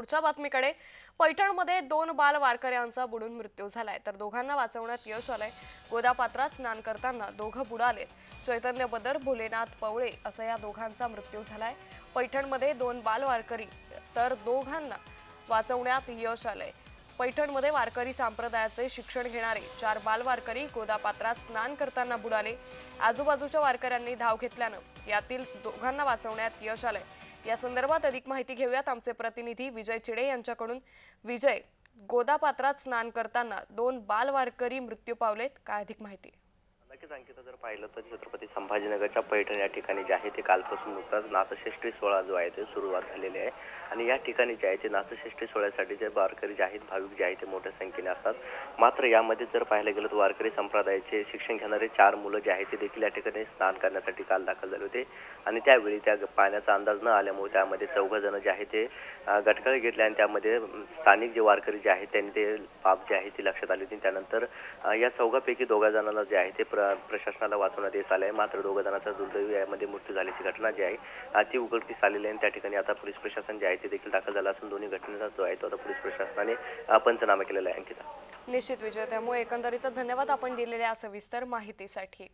पुढच्या बातमीकडे. पैठणमध्ये दोन बाल वारकऱ्यांचा बुडून मृत्यू झालाय. तर दोघांना वाचवण्यात यश आलंय. गोदापात्रात स्नान करताना दोघं बुडाले चैतन्य बदर भोलेनाथ पवळे असं या दोघांचा मृत्यू झालाय. पैठणमध्ये दोन बाल वारकरी तर दोघांना वाचवण्यात यश आलंय. पैठणमध्ये वारकरी संप्रदायाचे शिक्षण घेणारे चार बाल वारकरी गोदापात्रात स्नान करताना बुडाले. आजूबाजूच्या वारकऱ्यांनी धाव घेतल्यानं यातील दोघांना वाचवण्यात यश आलंय. या संदर्भात अधिक माहिती घेऊयात. आमचे प्रतिनिधी विजय चिडे यांच्याकडून. विजय गोदापात्रात स्नान करताना दोन बालवारकरी मृत्यू पावलेत. काय अधिक माहिती? नक्कीच अंकिता जर पाहिलं तर छत्रपती संभाजीनगरच्या पैठण या ठिकाणी जे आहे ते कालपासून नुकताच नाथषष्ठी सोहळा जो आहे ते सुरुवात झालेली आहे. आणि या ठिकाणी जे आहे ते नाथषष्ठी सोहळ्यासाठी जे वारकरी जे आहेत भाविक जे आहेत ते मोठ्या संख्येने असतात. मात्र यामध्ये जर पाहायला गेलं तर वारकरी संप्रदायाचे शिक्षण घेणारे चार मुलं जे आहेत ते देखील या ठिकाणी स्नान करण्यासाठी काल दाखल झाले होते. आणि त्यावेळी त्या पाण्याचा अंदाज न आल्यामुळे त्यामध्ये चौघ जण जे आहे ते गटकळ घेतले आणि त्यामध्ये स्थानिक जे वारकरी जे आहेत त्यांनी ते बाब जे आहे ती लक्षात आली होती. त्यानंतर या चौघापैकी दोघा जणांना जे आहे ते प्रशासनाला वाचवण्यात येत आलं आहे मात्र दोघं जणांचा दुर्दैवी यामध्ये मृत्यू झाल्याची घटना जी आहे अति ती उघडकीस आलेली आहे. आणि त्या ठिकाणी आता पोलीस प्रशासन जे आहे ते देखील दाखल झालं असून दोन्ही घटनेचा जो आहे तो आता पोलीस प्रशासनाने पंचनामा केलेला आहे. अंकिता. निश्चित विजय त्यामुळे एकंदरीत धन्यवाद आपण दिलेल्या सविस्तर माहितीसाठी.